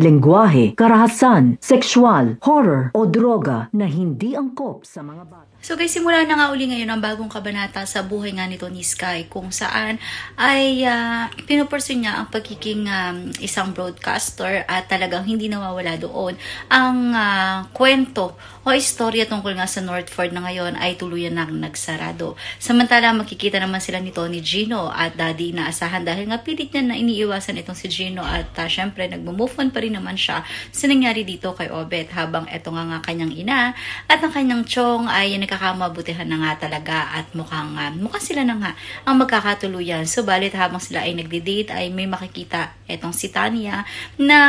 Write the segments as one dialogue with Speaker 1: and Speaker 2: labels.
Speaker 1: lengguwahe, karahasan, sexual, horror o droga na hindi angkop sa mga bata.
Speaker 2: So guys, simula na nga uli ngayon ang bagong kabanata sa buhay nga nito ni Sky kung saan ay uh, pinupursu niya ang pagiging um, isang broadcaster at talagang hindi nawawala doon ang uh, kwento o istorya tungkol nga sa Northford na ngayon ay tuluyan nang nagsarado. Samantala, makikita naman sila ni Tony Gino at Daddy na asahan dahil nga pilit niya na iniiwasan itong si Gino at uh, syempre nagmo-move on pa rin naman siya sa nangyari dito kay Obet habang eto nga nga kanyang ina at ang kanyang chong ay nagkakamabutihan na nga talaga at mukhang, uh, mukhang sila na nga ang magkakatuluyan. Subalit habang sila ay nagde-date ay may makikita etong si Tanya na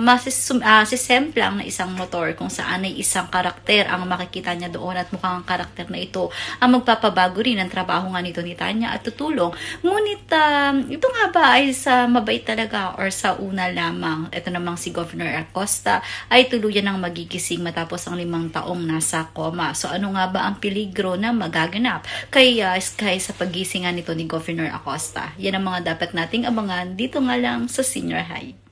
Speaker 2: masisum, uh, sisemplang na isang motor kung saan ay isang karakter ang makikita niya doon at mukhang ang karakter na ito ang magpapabago rin ang trabaho nga nito ni Tanya at tutulong. Ngunit um, ito nga ba ay sa mabait talaga or sa una lamang ito namang si Governor Acosta ay tuluyan ng magigising matapos ang limang taong nasa coma. So ano nga ba ang peligro na magaganap kay uh, Sky sa pagising nga nito ni Governor Acosta? Yan ang mga dapat nating abangan dito nga sa Senior High.